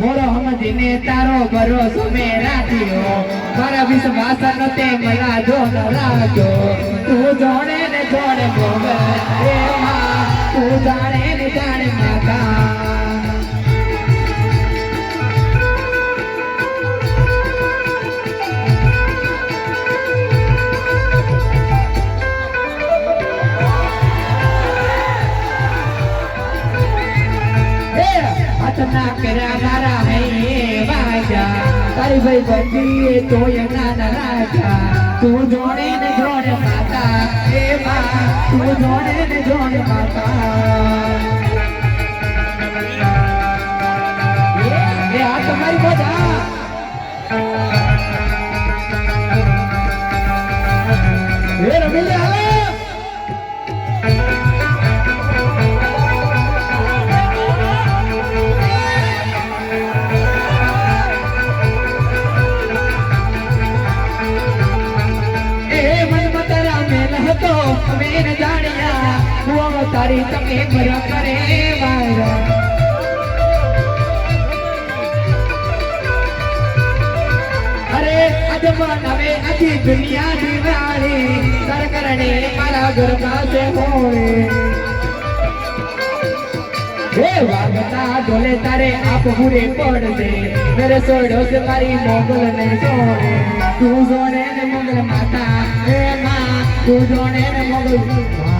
થોડો સમજીને તારો ભરોસો મે રાખ્યો. મારા વિશ્વાસ નો તે મલા જો ન રાખજો. તું જોડે ને જોડે મોગલ રે માં. તું જાણે ને જાણે માતા. તારી ભાઈ બંધી તો નાના રાજા. તું જોડે ને જોડે માતા. એ માં તું જોડે ને જોડે માતા. એ આ તમારી બધા હું તારી તમે પર કરે વાયરા અરે અજમાન હવે આખી દુનિયા દિવાળી કર કરણે મારા ઘર પાસે હોય હે વાગતા ઢોલે તારે આપ પૂરે પડશે મેરે સોડો સે મારી મોગલ ને સોડે તું જોડે ને મોગલ માતા હે માં તું જોડે ને મોગલ એને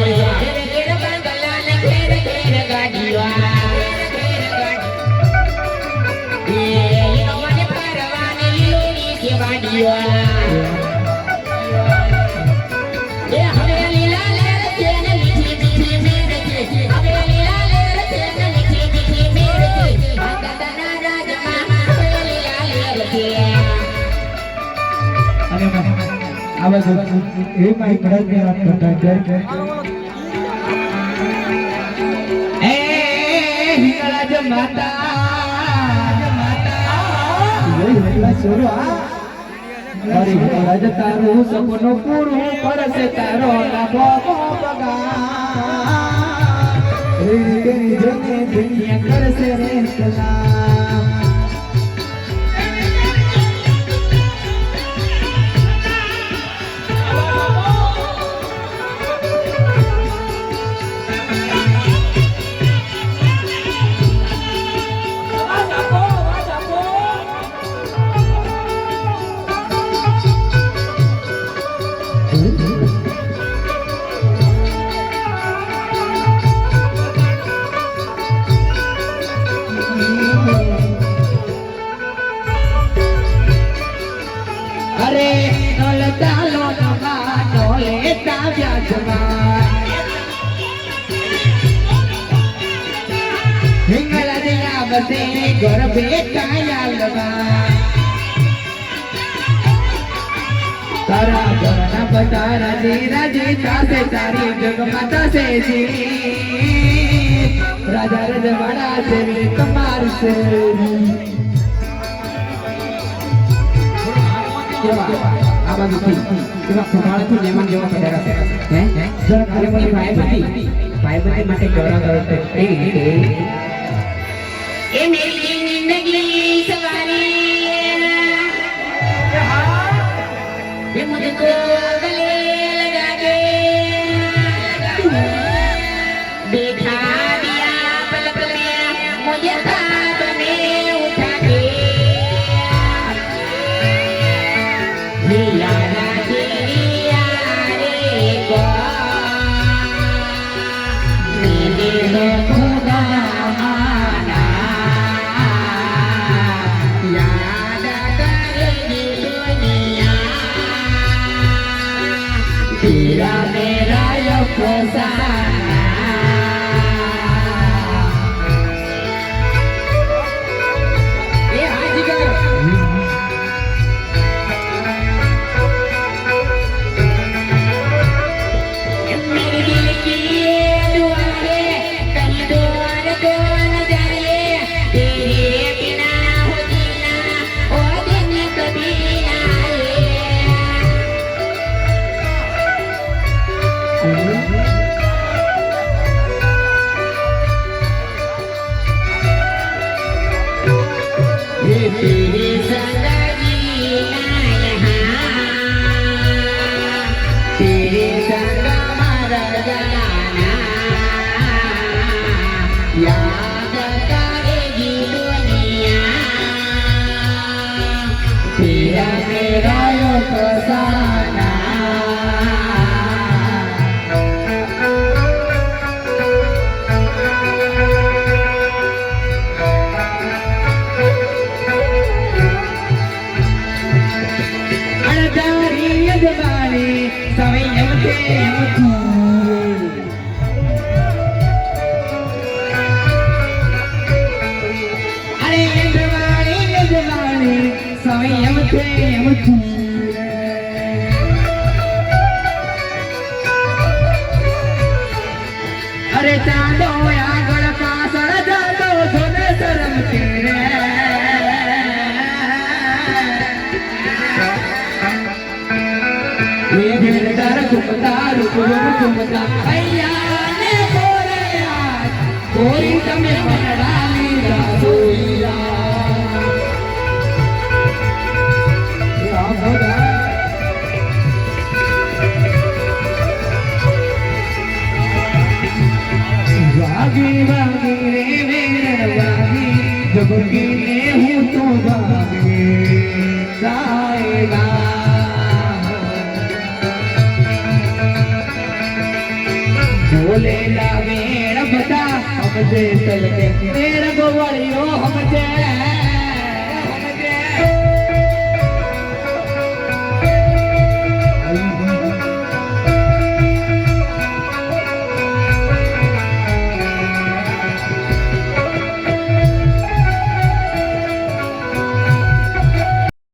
અને આ બાજુ એ મારી ભરતની વાત કરતા એ માતા. મારી તારું સપનું પૂરું કરશે તારો લાભો પગાર. રે તેરી જને દુનિયા કરશે રે સલામ બસે ગરબે કાયાલમાં તારા જી તાસે જગમાતા સે જી રાજા રજવાડા છે તમાર છે આ બાજુથી એવા ખુમાળથી મહેમાન જેવા પધાર્યા છે. હે? અને મારી ભાઈબંધી ભાઈબંધી માટે ગળા ગળ તો એવી You. மாறி சமயத்தே அரை என்று மாறி என்று மாறி சமயத்தே முத்து રૂપતા રૂપ રૂપતા અહીંયા ને કોરયા કોઈ તમે जे तलके मेरा गोवरियो हम जे